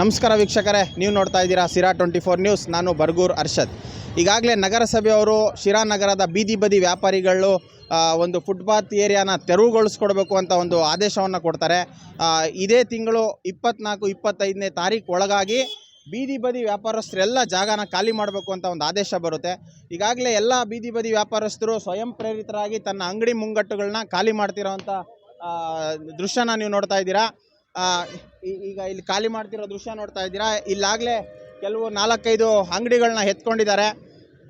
ನಮಸ್ಕಾರ ವೀಕ್ಷಕರೇ, ನೀವು ನೋಡ್ತಾ ಇದ್ದೀರಾ ಸಿರಾ ಟ್ವೆಂಟಿ ಫೋರ್ ನ್ಯೂಸ್. ನಾನು ಬರ್ಗೂರ್ ಅರ್ಷದ್. ಈಗಾಗಲೇ ನಗರಸಭೆಯವರು ಶಿರಾ ನಗರದ ಬೀದಿ ಬದಿ ವ್ಯಾಪಾರಿಗಳು ಒಂದು ಫುಟ್ಪಾತ್ ಏರಿಯಾನ ತೆರವುಗೊಳಿಸ್ಕೊಡ್ಬೇಕು ಅಂತ ಒಂದು ಆದೇಶವನ್ನು ಕೊಡ್ತಾರೆ. ಇದೇ ತಿಂಗಳು ಇಪ್ಪತ್ನಾಲ್ಕು, ಇಪ್ಪತ್ತೈದನೇ ತಾರೀಕು ಒಳಗಾಗಿ ಬೀದಿ ಬದಿ ವ್ಯಾಪಾರಸ್ಥರೆಲ್ಲ ಜಾಗನ ಖಾಲಿ ಮಾಡಬೇಕು ಅಂತ ಒಂದು ಆದೇಶ ಬರುತ್ತೆ. ಈಗಾಗಲೇ ಎಲ್ಲ ಬೀದಿ ಬದಿ ವ್ಯಾಪಾರಸ್ಥರು ಸ್ವಯಂ ಪ್ರೇರಿತರಾಗಿ ತನ್ನ ಅಂಗಡಿ ಮುಂಗಟ್ಟುಗಳನ್ನ ಖಾಲಿ ಮಾಡ್ತಿರೋವಂಥ ಅಂತ ದೃಶ್ಯನ ನೀವು ನೋಡ್ತಾ ಇದ್ದೀರಾ. ಈಗ ಇಲ್ಲಿ ಖಾಲಿ ಮಾಡ್ತಿರೋ ದೃಶ್ಯ ನೋಡ್ತಾ ಇದ್ದೀರಾ? ಇಲ್ಲಾಗಲೇ ಕೆಲವು ನಾಲ್ಕೈದು ಅಂಗಡಿಗಳನ್ನ ಎತ್ಕೊಂಡಿದ್ದಾರೆ.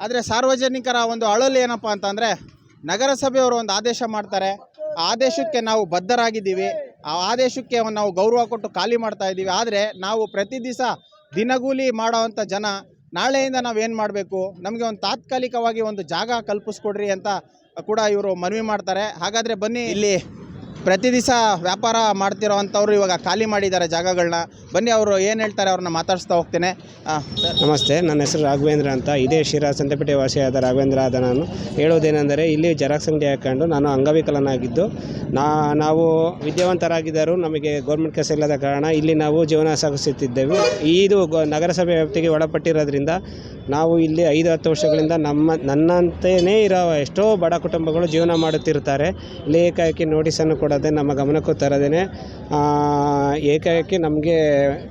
ಆದರೆ ಸಾರ್ವಜನಿಕರ ಒಂದು ಅಳಲು ಏನಪ್ಪ ಅಂತಂದರೆ, ನಗರಸಭೆಯವರು ಒಂದು ಆದೇಶ ಮಾಡ್ತಾರೆ. ಆ ಆದೇಶಕ್ಕೆ ನಾವು ಬದ್ಧರಾಗಿದ್ದೀವಿ. ಆ ಆದೇಶಕ್ಕೆ ನಾವು ಗೌರವ ಕೊಟ್ಟು ಖಾಲಿ ಮಾಡ್ತಾ ಇದ್ದೀವಿ. ಆದರೆ ನಾವು ಪ್ರತಿ ದಿವಸ ದಿನಗೂಲಿ ಮಾಡೋವಂಥ ಜನ, ನಾಳೆಯಿಂದ ನಾವೇನು ಮಾಡಬೇಕು? ನಮಗೆ ಒಂದು ತಾತ್ಕಾಲಿಕವಾಗಿ ಒಂದು ಜಾಗ ಕಲ್ಪಿಸ್ಕೊಡ್ರಿ ಅಂತ ಕೂಡ ಇವರು ಮನವಿ ಮಾಡ್ತಾರೆ. ಹಾಗಾದರೆ ಬನ್ನಿ ಇಲ್ಲಿ ಪ್ರತಿ ದಿವಸ ವ್ಯಾಪಾರ ಮಾಡ್ತಿರೋ ಅಂಥವ್ರು ಇವಾಗ ಖಾಲಿ ಮಾಡಿದ್ದಾರೆ ಜಾಗಗಳನ್ನ. ಬನ್ನಿ ಅವರು ಏನು ಹೇಳ್ತಾರೆ ಅವ್ರನ್ನ ಮಾತಾಡಿಸ್ತಾ ಹೋಗ್ತೇನೆ. ನಮಸ್ತೆ, ನನ್ನ ಹೆಸರು ರಾಘವೇಂದ್ರ ಅಂತ. ಇದೇ ಶಿರಾ ಸಂತೆಪೇಟೆ ವಾಸಿಯಾದ ರಾಘವೇಂದ್ರ ಆದ ನಾನು. ಹೇಳೋದೇನೆಂದರೆ, ಇಲ್ಲಿ ಜೆರಾಕ್ಸ್ ಅಂಗಡಿ ಹಾಕೊಂಡು ನಾನು ಅಂಗವಿಕಲನಾಗಿದ್ದು, ನಾ, ನಾವು ವಿದ್ಯಾವಂತರಾಗಿದ್ದರೂ ನಮಗೆ ಗೌರ್ಮೆಂಟ್ ಕೆಲಸ ಇಲ್ಲದ ಕಾರಣ ಇಲ್ಲಿ ನಾವು ಜೀವನ ಸಾಗಿಸುತ್ತಿದ್ದೆವು. ಇದು ನಗರಸಭೆ ವ್ಯಾಪ್ತಿಗೆ ಒಳಪಟ್ಟಿರೋದ್ರಿಂದ ನಾವು ಇಲ್ಲಿ ಐದು ಹತ್ತು ವರ್ಷಗಳಿಂದ ನಮ್ಮ ನನ್ನಂತೆಯೇ ಇರೋ ಎಷ್ಟೋ ಬಡ ಕುಟುಂಬಗಳು ಜೀವನ ಮಾಡುತ್ತಿರುತ್ತಾರೆ. ಇಲ್ಲಿ ಏಕಾಏಕಿ ನೋಟಿಸನ್ನು ಕೊಡದೆ ನಮ್ಮ ಗಮನಕ್ಕೂ ತರದೇನೆ. ಆ, ಏಕಾಏಕಿ ನಮಗೆ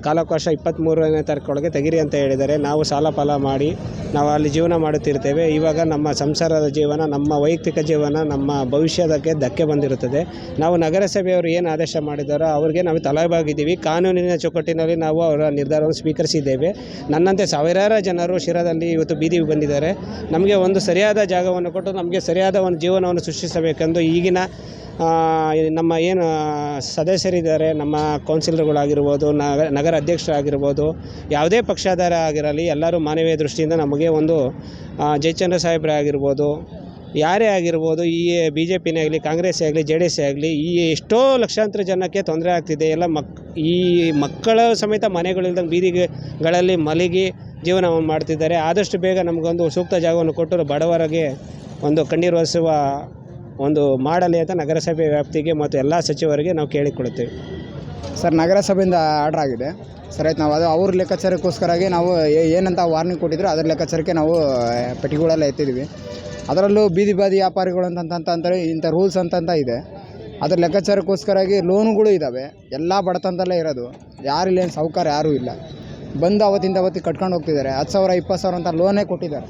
ಕಾಲಾವಕಾಶ ಇಪ್ಪತ್ತ್ಮೂರನೇ ತಾರೀಕೊಳಗೆ ತೆಗಿರಿ ಅಂತ ಹೇಳಿದ್ದಾರೆ. ನಾವು ಸಾಲ ಫಲ ಮಾಡಿ ನಾವು ಅಲ್ಲಿ ಜೀವನ ಮಾಡುತ್ತಿರ್ತೇವೆ. ಇವಾಗ ನಮ್ಮ ಸಂಸಾರದ ಜೀವನ ನಮ್ಮ ವೈಯಕ್ತಿಕ ಜೀವನ ನಮ್ಮ ಭವಿಷ್ಯದಕ್ಕೆ ಧಕ್ಕೆ ಬಂದಿರುತ್ತದೆ. ನಾವು ನಗರಸಭೆಯವರು ಏನು ಆದೇಶ ಮಾಡಿದಾರೋ ಅವರಿಗೆ ನಾವು ತಲೆಬಾಗಿದ್ದೀವಿ. ಕಾನೂನಿನ ಚೌಕಟ್ಟಿನಲ್ಲಿ ನಾವು ಅವರ ನಿರ್ಧಾರವನ್ನು ಸ್ವೀಕರಿಸಿದ್ದೇವೆ. ನನ್ನಂತೆ ಸಾವಿರಾರು ಜನರು ಶಿರಾದಲ್ಲಿ ಇವತ್ತು ಬೀದಿಗೆ ಬಂದಿದ್ದಾರೆ. ನಮಗೆ ಒಂದು ಸರಿಯಾದ ಜಾಗವನ್ನು ಕೊಟ್ಟು ನಮಗೆ ಸರಿಯಾದ ಒಂದು ಜೀವನವನ್ನು ಸೃಷ್ಟಿಸಬೇಕೆಂದು ಈಗಿನ ನಮ್ಮ ಏನು ಸದಸ್ಯರಿದ್ದಾರೆ, ನಮ್ಮ ಕೌನ್ಸಿಲರ್ಗಳಾಗಿರ್ಬೋದು ನಗ, ನಗರ ಅಧ್ಯಕ್ಷರಾಗಿರ್ಬೋದು, ಯಾವುದೇ ಪಕ್ಷಾಧಾರ ಆಗಿರಲಿ ಎಲ್ಲರೂ ಮಾನವೀಯ ದೃಷ್ಟಿಯಿಂದ ನಮಗೆ ಒಂದು ಜಯಚಂದ್ರ ಸಾಹೇಬ್ರೆ ಆಗಿರ್ಬೋದು ಯಾರೇ ಆಗಿರ್ಬೋದು, ಈ ಬಿ ಜೆ ಪಿನೇ ಆಗಲಿ ಕಾಂಗ್ರೆಸ್ ಆಗಲಿ, ಜೆ ಡಿ ಎಸ್ ಆಗಲಿ, ಈ ಎಷ್ಟೋ ಲಕ್ಷಾಂತರ ಜನಕ್ಕೆ ತೊಂದರೆ ಆಗ್ತಿದೆ. ಎಲ್ಲ ಮಕ್, ಈ ಮಕ್ಕಳ ಸಮೇತ ಮನೆಗಳಿಲ್ದಂಗೆ ಬೀದಿಗಳಲ್ಲಿ ಮಲಗಿ ಜೀವನವನ್ನು ಮಾಡ್ತಿದ್ದಾರೆ. ಆದಷ್ಟು ಬೇಗ ನಮಗೊಂದು ಸೂಕ್ತ ಜಾಗವನ್ನು ಕೊಟ್ಟರು ಬಡವರಿಗೆ ಒಂದು ಕಣ್ಣೀರು ಒಂದು ಮಾಡಲಿ ಅಂತ ನಗರಸಭೆ ವ್ಯಾಪ್ತಿಗೆ ಮತ್ತು ಎಲ್ಲ ಸಚಿವರಿಗೆ ನಾವು ಕೇಳಿಕೊಳ್ಳುತ್ತೇವೆ. ಸರ್, ನಗರಸಭೆಯಿಂದ ಆರ್ಡ್ರ್ ಆಗಿದೆ. ಸರ್, ಆಯ್ತು, ನಾವು ಅದು ಅವ್ರ ಲೆಕ್ಕಾಚಾರಕ್ಕೋಸ್ಕರಾಗಿ ನಾವು ಏನಂತ ವಾರ್ನಿಂಗ್ ಕೊಟ್ಟಿದ್ರು, ಅದರ ಲೆಕ್ಕಾಚಾರಕ್ಕೆ ನಾವು ಪೆಟ್ಟಿಗೆಗಳೆಲ್ಲ ಎತ್ತಿದ್ವಿ ಅದರಲ್ಲೂ ಬೀದಿ ಬಾದಿ ವ್ಯಾಪಾರಿಗಳು ಅಂತಂತಂತಾರೆ ಇಂಥ ರೂಲ್ಸ್ ಅಂತಂತ ಇದೆ. ಅದ್ರ ಲೆಕ್ಕಾಚಾರಕ್ಕೋಸ್ಕರಾಗಿ ಲೋನುಗಳು ಇದ್ದಾವೆ ಎಲ್ಲ ಬಡತನದಲ್ಲೇ ಇರೋದು. ಯಾರಿಲ್ಲ ಏನು ಸಾಹುಕಾರ ಯಾರೂ ಇಲ್ಲ. ಬಂದು ಅವತ್ತಿಂದ ಅವತ್ತಿಗೆ ಕಟ್ಕೊಂಡು ಹೋಗ್ತಿದ್ದಾರೆ. ಹತ್ತು ಸಾವಿರ, ಇಪ್ಪತ್ತು ಸಾವಿರ ಅಂತ ಲೋನೇ ಕೊಟ್ಟಿದ್ದಾರೆ.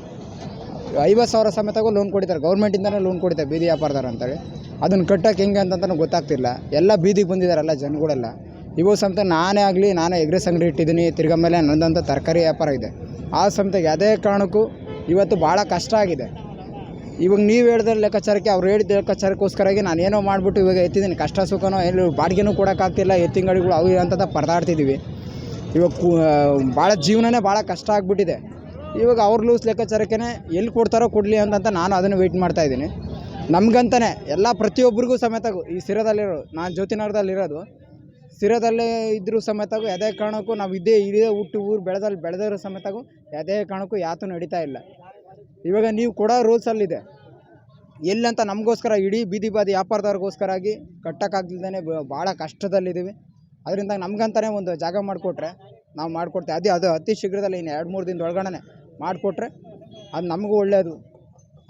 ಐವತ್ತು ಸಾವಿರ ಸಮೇತಗೂ ಲೋನ್ ಕೊಟ್ಟಿದ್ದಾರೆ ಗೌರ್ಮೆಂಟಿಂದಲೇ ಲೋನ್ ಕೊಡ್ತಾರೆ ಬೀದಿ ವ್ಯಾಪಾರದಾರ ಅಂತೇಳಿ. ಅದನ್ನು ಕಟ್ಟಕ್ಕೆ ಹೆಂಗೆ ಅಂತಂತಲೂ ಗೊತ್ತಾಗ್ತಿಲ್ಲ. ಎಲ್ಲ ಬೀದಿಗೆ ಬಂದಿದ್ದಾರಲ್ಲ ಜನಗಳೆಲ್ಲ. ಇವು ಸಮೇತ ನಾನೇ ಆಗಲಿ, ನಾನೇ ಎಗ್ರೆಸ್ ಅಂಗಡಿ ಇಟ್ಟಿದ್ದೀನಿ, ತಿರ್ಗಾ ಮೇಲೆ ತರಕಾರಿ ವ್ಯಾಪಾರ ಇದೆ. ಆ ಸಮೇತ ಯಾವುದೇ ಕಾರಣಕ್ಕೂ ಇವತ್ತು ಭಾಳ ಕಷ್ಟ ಆಗಿದೆ. ಇವಾಗ ನೀವು ಹೇಳಿದ ಲೆಕ್ಕಾಚಾರಕ್ಕೆ ಅವ್ರು ಹೇಳಿದ ಲೆಕ್ಕಾಚಾರಕ್ಕೋಸ್ಕರಾಗಿ ನಾನು ಏನೋ ಮಾಡಿಬಿಟ್ಟು ಇವಾಗ ಎತ್ತಿದ್ದೀನಿ ಕಷ್ಟ ಸುಖನೋ ಎಲ್ಲೂ ಬಾಡಿಗೆನೂ ಕೊಡೋಕ್ಕಾಗ್ತಿಲ್ಲ ಎತ್ತಿನ ಗಾಡಿಗಳು ಅವು ಅಂತ ಪರದಾಡ್ತಿದ್ದೀವಿ ಇವಾಗ ಭಾಳ ಜೀವನನೇ ಭಾಳ ಕಷ್ಟ ಆಗಿಬಿಟ್ಟಿದೆ. ಇವಾಗ ಅವ್ರ ಲೂಸ್ ಲೆಕ್ಕಾಚಾರಕ್ಕೆ ಎಲ್ಲಿ ಕೊಡ್ತಾರೋ ಕೊಡಲಿ ಅಂತಂತ ನಾನು ಅದನ್ನು ವೆಯ್ಟ್ ಮಾಡ್ತಾ ಇದ್ದೀನಿ. ನಮಗಂತಾನೆ ಎಲ್ಲ ಪ್ರತಿಯೊಬ್ಬರಿಗೂ ಸಮೇತ ಈ ಸಿರದಲ್ಲಿರೋ ನಾನು ಜ್ಯೋತಿನಗರದಲ್ಲಿರೋದು ಸಿರದಲ್ಲೇ ಇದ್ದರೂ ಸಮೇತಾಗೂ ಯಾವುದೇ ಕಾರಣಕ್ಕೂ ನಾವು ಇದೇ ಇದೇ ಹುಟ್ಟು ಊರು ಬೆಳೆದಲ್ಲಿ ಬೆಳೆದಿರೋ ಸಮೇತಗೂ ಯಾವುದೇ ಕಾರಣಕ್ಕೂ ಯಾತೂ ನಡೀತಾ ಇಲ್ಲ. ಇವಾಗ ನೀವು ಕೊಡೋ ರೂಲ್ಸಲ್ಲಿದೆ ಎಲ್ಲಂತ ನಮಗೋಸ್ಕರ, ಇಡೀ ಬೀದಿ ಬಾದಿ ವ್ಯಾಪಾರದವ್ರಿಗೋಸ್ಕರಾಗಿ ಕಟ್ಟೋಕ್ಕಾಗ್ದಿಲ್ದೇ ಭಾಳ ಕಷ್ಟದಲ್ಲಿದ್ದೀವಿ. ಅದರಿಂದ ನಮಗಂತಾನೆ ಒಂದು ಜಾಗ ಮಾಡಿಕೊಟ್ರೆ, ನಾವು ಮಾಡಿಕೊಡ್ತೇವೆ. ಅದೇ, ಅದು ಅತಿ ಶೀಘ್ರದಲ್ಲಿ ಇನ್ನು ಎರಡು, ಮೂರು ದಿನದ ಒಳಗಡೆ ಮಾಡಿಕೊಟ್ರೆ ಅದು ನಮಗೂ ಒಳ್ಳೆಯದು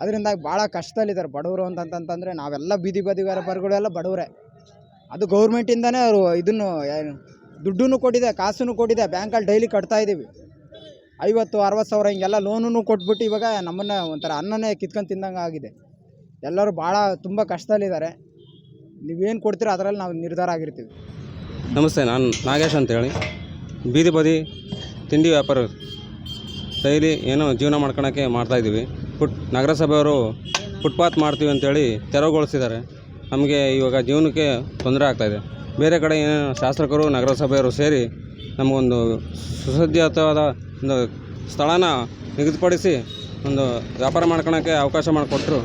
ಅದರಿಂದ ಭಾಳ ಕಷ್ಟದಲ್ಲಿದ್ದಾರೆ ಬಡವರು ಅಂತಂತಂತಂದರೆ, ನಾವೆಲ್ಲ ಬೀದಿ ಬದಿ ವ್ಯಾಪಾರಿಗಳೆಲ್ಲ ಬಡವರೇ. ಅದು ಗೌರ್ಮೆಂಟಿಂದನೇ ಅವರು ಇದನ್ನು ದುಡ್ಡೂ ಕೊಟ್ಟಿದೆ, ಕಾಸನ್ನು ಕೊಟ್ಟಿದೆ, ಬ್ಯಾಂಕಲ್ಲಿ ಡೈಲಿ ಕಟ್ತಾ ಇದ್ದೀವಿ ಐವತ್ತು, ಅರವತ್ತು ಸಾವಿರ ಹಿಂಗೆಲ್ಲ ಲೋನೂ ಕೊಟ್ಬಿಟ್ಟು ಇವಾಗ ನಮ್ಮನ್ನು ಒಂಥರ ಅನ್ನನೇ ಕಿತ್ಕೊಂಡು ತಿಂದಂಗೆ ಆಗಿದೆ. ಎಲ್ಲರೂ ಭಾಳ ತುಂಬ ಕಷ್ಟದಲ್ಲಿದ್ದಾರೆ. ನೀವೇನು ಕೊಡ್ತೀರೋ ಅದರಲ್ಲಿ ನಾವು ನಿರ್ಧಾರ ಆಗಿರ್ತೀವಿ. ನಮಸ್ತೆ, ನಾನು ನಾಗೇಶ್ ಅಂತೇಳಿ. ಬೀದಿ ಬದಿ ತಿಂಡಿ ವ್ಯಾಪಾರ ಡೈಲಿ ಏನೋ ಜೀವನ ಮಾಡ್ಕೊಳಕ್ಕೆ ಮಾಡ್ತಾಯಿದ್ದೀವಿ ಫುಟ್ ನಗರಸಭೆಯವರು ಫುಟ್ಪಾತ್ ಮಾಡ್ತೀವಿ ಅಂತೇಳಿ ತೆರವುಗೊಳಿಸಿದ್ದಾರೆ. ನಮಗೆ ಇವಾಗ ಜೀವನಕ್ಕೆ ತೊಂದರೆ ಆಗ್ತಾಯಿದೆ ಬೇರೆ ಕಡೆ ಏನೋ ಶಾಸಕರು, ನಗರಸಭೆಯವರು ಸೇರಿ ನಮಗೊಂದು ಸುಸಜ್ಜಿತವಾದ ಒಂದು ಸ್ಥಳನ ನಿಗದಿಪಡಿಸಿ ಒಂದು ವ್ಯಾಪಾರ ಮಾಡ್ಕೊಳಕ್ಕೆ ಅವಕಾಶ ಮಾಡಿಕೊಟ್ರು.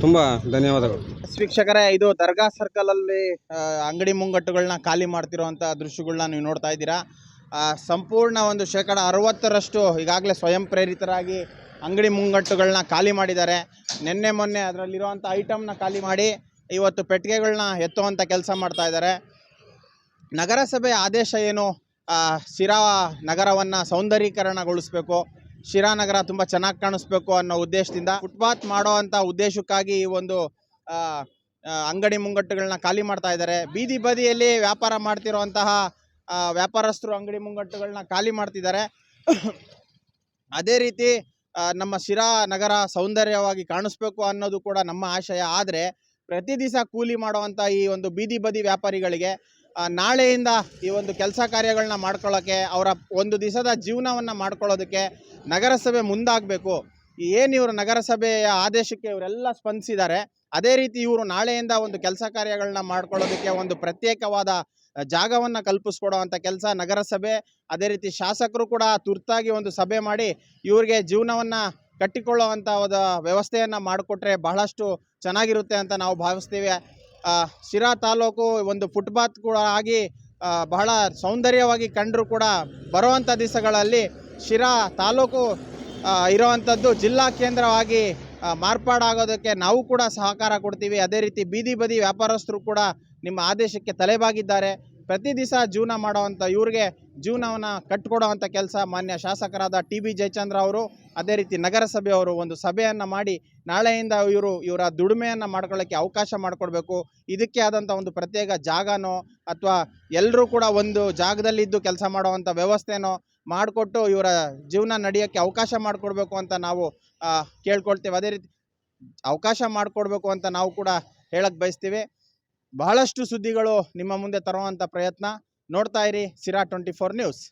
ತುಂಬ ಧನ್ಯವಾದಗಳು. ವೀಕ್ಷಕರೇ, ಇದು ದರ್ಗಾ ಸರ್ಕಲ್ ಅಲ್ಲಿ ಅಂಗಡಿ ಮುಂಗಟ್ಟುಗಳನ್ನ ಖಾಲಿ ಮಾಡ್ತಿರೋಂಥ ದೃಶ್ಯಗಳನ್ನ ನೀವು ನೋಡ್ತಾ ಇದ್ದೀರಾ. ಸಂಪೂರ್ಣ ಒಂದು ಶೇಕಡ ಅರವತ್ತರಷ್ಟು ಈಗಾಗಲೇ ಸ್ವಯಂ ಪ್ರೇರಿತರಾಗಿ ಅಂಗಡಿ ಮುಂಗಟ್ಟುಗಳನ್ನ ಖಾಲಿ ಮಾಡಿದ್ದಾರೆ. ನಿನ್ನೆ ಮೊನ್ನೆ ಅದರಲ್ಲಿರುವಂಥ ಐಟಮ್ನ ಖಾಲಿ ಮಾಡಿ ಇವತ್ತು ಪೆಟ್ಟಿಗೆಗಳನ್ನ ಎತ್ತುವಂಥ ಕೆಲಸ ಮಾಡ್ತಾ ಇದ್ದಾರೆ. ನಗರಸಭೆ ಆದೇಶ ಏನು? ಶಿರಾ ನಗರವನ್ನು ಸೌಂದರೀಕರಣಗೊಳಿಸಬೇಕು ಶಿರಾ ನಗರ ತುಂಬ ಚೆನ್ನಾಗಿ ಕಾಣಿಸ್ಬೇಕು ಅನ್ನೋ ಉದ್ದೇಶದಿಂದ ಫುಟ್ಪಾತ್ ಮಾಡೋ ಅಂಥ ಉದ್ದೇಶಕ್ಕಾಗಿ ಈ ಒಂದು ಅಂಗಡಿ ಮುಂಗಟ್ಟುಗಳನ್ನ ಖಾಲಿ ಮಾಡ್ತಾ ಇದ್ದಾರೆ. ಬೀದಿ ಬದಿಯಲ್ಲಿ ವ್ಯಾಪಾರ ಮಾಡ್ತಿರುವಂತಹ ವ್ಯಾಪಾರಸ್ಥರು ಅಂಗಡಿ ಮುಂಗಟ್ಟುಗಳನ್ನ ಖಾಲಿ ಮಾಡ್ತಿದ್ದಾರೆ. ಅದೇ ರೀತಿ ನಮ್ಮ ಶಿರಾ ನಗರ ಸೌಂದರ್ಯವಾಗಿ ಕಾಣಿಸ್ಬೇಕು ಅನ್ನೋದು ಕೂಡ ನಮ್ಮ ಆಶಯ. ಆದರೆ ಪ್ರತಿ ದಿವಸ ಕೂಲಿ ಮಾಡುವಂಥ ಈ ಒಂದು ಬೀದಿ ಬದಿ ವ್ಯಾಪಾರಿಗಳಿಗೆ ನಾಳೆಯಿಂದ ಈ ಒಂದು ಕೆಲಸ ಕಾರ್ಯಗಳನ್ನ ಮಾಡ್ಕೊಳ್ಳೋಕ್ಕೆ ಅವರ ಒಂದು ದಿವಸದ ಜೀವನವನ್ನು ಮಾಡ್ಕೊಳ್ಳೋದಕ್ಕೆ ನಗರಸಭೆ ಮುಂದಾಗಬೇಕು. ಏನು ಇವರು ನಗರಸಭೆಯ ಆದೇಶಕ್ಕೆ ಇವರೆಲ್ಲ ಸ್ಪಂದಿಸಿದ್ದಾರೆ, ಅದೇ ರೀತಿ ಇವರು ನಾಳೆಯಿಂದ ಒಂದು ಕೆಲಸ ಕಾರ್ಯಗಳನ್ನ ಮಾಡ್ಕೊಳ್ಳೋದಕ್ಕೆ ಒಂದು ಪ್ರತ್ಯೇಕವಾದ ಜಾಗವನ್ನು ಕಲ್ಪಿಸ್ಕೊಡುವಂಥ ಕೆಲಸ ನಗರಸಭೆ, ಅದೇ ರೀತಿ ಶಾಸಕರು ಕೂಡ ತುರ್ತಾಗಿ ಒಂದು ಸಭೆ ಮಾಡಿ ಇವ್ರಿಗೆ ಜೀವನವನ್ನು ಕಟ್ಟಿಕೊಳ್ಳುವಂಥ ಒಂದು ವ್ಯವಸ್ಥೆಯನ್ನು ಮಾಡಿಕೊಟ್ರೆ ಬಹಳಷ್ಟು ಚೆನ್ನಾಗಿರುತ್ತೆ ಅಂತ ನಾವು ಭಾವಿಸ್ತೀವಿ. ಶಿರಾ ತಾಲೂಕು ಒಂದು ಫುಟ್ಪಾತ್ ಕೂಡ ಆಗಿ ಬಹಳ ಸೌಂದರ್ಯವಾಗಿ ಕಂಡರೂ ಕೂಡ ಬರುವಂಥ ದಿವಸಗಳಲ್ಲಿ ಶಿರಾ ತಾಲೂಕು ಇರುವಂಥದ್ದು ಜಿಲ್ಲಾ ಕೇಂದ್ರವಾಗಿ ಮಾರ್ಪಾಡಾಗೋದಕ್ಕೆ ನಾವು ಕೂಡ ಸಹಕಾರ ಕೊಡ್ತೀವಿ. ಅದೇ ರೀತಿ ಬೀದಿ ಬದಿ ವ್ಯಾಪಾರಸ್ಥರು ಕೂಡ ನಿಮ್ಮ ಆದೇಶಕ್ಕೆ ತಲೆಬಾಗಿದ್ದಾರೆ. ಪ್ರತಿ ದಿವಸ ಜೀವನ ಮಾಡೋವಂಥ ಇವ್ರಿಗೆ ಜೀವನವನ್ನು ಕಟ್ಟಿಕೊಡೋವಂಥ ಕೆಲಸ ಮಾನ್ಯ ಶಾಸಕರಾದ ಟಿ ಬಿ ಜಯಚಂದ್ರ ಅವರು, ಅದೇ ರೀತಿ ನಗರಸಭೆಯವರು ಒಂದು ಸಭೆಯನ್ನು ಮಾಡಿ, ನಾಳೆಯಿಂದ ಇವರು, ಇವರ ದುಡಿಮೆಯನ್ನು ಮಾಡ್ಕೊಳ್ಳೋಕ್ಕೆ ಅವಕಾಶ ಮಾಡಿಕೊಡ್ಬೇಕು. ಇದಕ್ಕೆ ಆದಂಥ ಒಂದು ಪ್ರತ್ಯೇಕ ಜಾಗನೋ, ಅಥವಾ ಎಲ್ಲರೂ ಕೂಡ ಒಂದು ಜಾಗದಲ್ಲಿದ್ದು ಕೆಲಸ ಮಾಡುವಂಥ ವ್ಯವಸ್ಥೆನೋ ಮಾಡಿಕೊಟ್ಟು ಇವರ ಜೀವನ ನಡೆಯೋಕ್ಕೆ ಅವಕಾಶ ಮಾಡಿಕೊಡ್ಬೇಕು ಅಂತ ನಾವು ಕೇಳ್ಕೊಳ್ತೇವೆ. ಅದೇ ರೀತಿ, ಅವಕಾಶ ಮಾಡಿಕೊಡ್ಬೇಕು ಅಂತ ನಾವು ಕೂಡ ಹೇಳಕ್ಕೆ ಬಯಸ್ತೀವಿ. ಬಹಳಷ್ಟು ಸುದ್ದಿಗಳು ನಿಮ್ಮ ಮುಂದೆ ತರುವಂಥ ಪ್ರಯತ್ನ ನೋಡ್ತಾ ಇರಿ ಸಿರಾ ಟ್ವೆಂಟಿ ಫೋರ್ ನ್ಯೂಸ್.